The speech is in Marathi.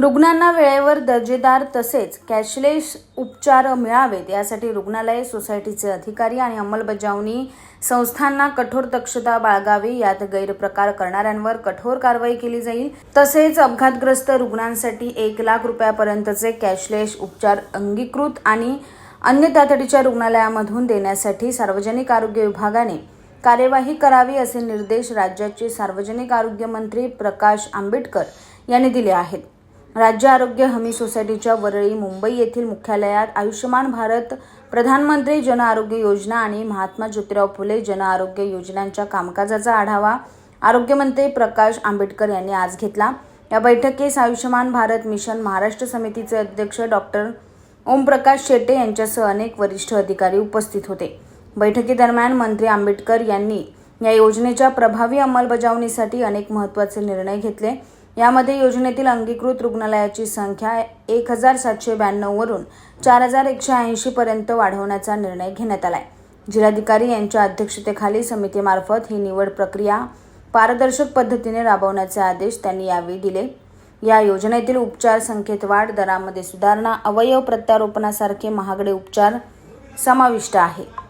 रुग्णांना वेळेवर दर्जेदार तसेच कॅशलेस उपचार मिळावेत यासाठी रुग्णालय सोसायटीचे अधिकारी आणि अंमलबजावणी संस्थांना कठोर दक्षता बाळगावी यात गैरप्रकार करणाऱ्यांवर कठोर कारवाई केली जाईल. तसेच अपघातग्रस्त रुग्णांसाठी एक लाख रुपयापर्यंतचे कॅशलेस उपचार अंगीकृत आणि अन्य तातडीच्या रुग्णालयामधून देण्यासाठी सार्वजनिक आरोग्य विभागाने कार्यवाही करावी असे निर्देश राज्याचे सार्वजनिक आरोग्य मंत्री प्रकाश आंबेडकर यांनी दिले आहेत. राज्य आरोग्य हमी सोसायटीच्या वरळी मुंबई येथील मुख्यालयात आयुष्यमान भारत प्रधानमंत्री जन आरोग्य योजना आणि महात्मा ज्योतिराव फुले जन आरोग्य योजनांच्या कामकाजाचा आढावा आरोग्यमंत्री प्रकाश आंबेडकर यांनी आज घेतला. या बैठकीस आयुष्यमान भारत मिशन महाराष्ट्र समितीचे अध्यक्ष डॉक्टर ओमप्रकाश शेटे यांच्यासह अनेक वरिष्ठ अधिकारी उपस्थित होते. बैठकीदरम्यान मंत्री आंबेडकर यांनी या योजनेच्या प्रभावी अंमलबजावणीसाठी अनेक महत्त्वाचे निर्णय घेतले. यामध्ये योजनेतील अंगीकृत रुग्णालयाची संख्या एक हजार सातशे ब्याण्णववरून चार हजार एकशे ऐंशीपर्यंत वाढवण्याचा निर्णय घेण्यात आला आहे जिल्हाधिकारी यांच्या अध्यक्षतेखाली समितीमार्फत ही निवड प्रक्रिया पारदर्शक पद्धतीने राबवण्याचे आदेश त्यांनी यावेळी दिले. या योजनेतील उपचार संख्येत वाढ दरामध्ये सुधारणा अवयव प्रत्यारोपणासारखे महागडे उपचार समाविष्ट आहे.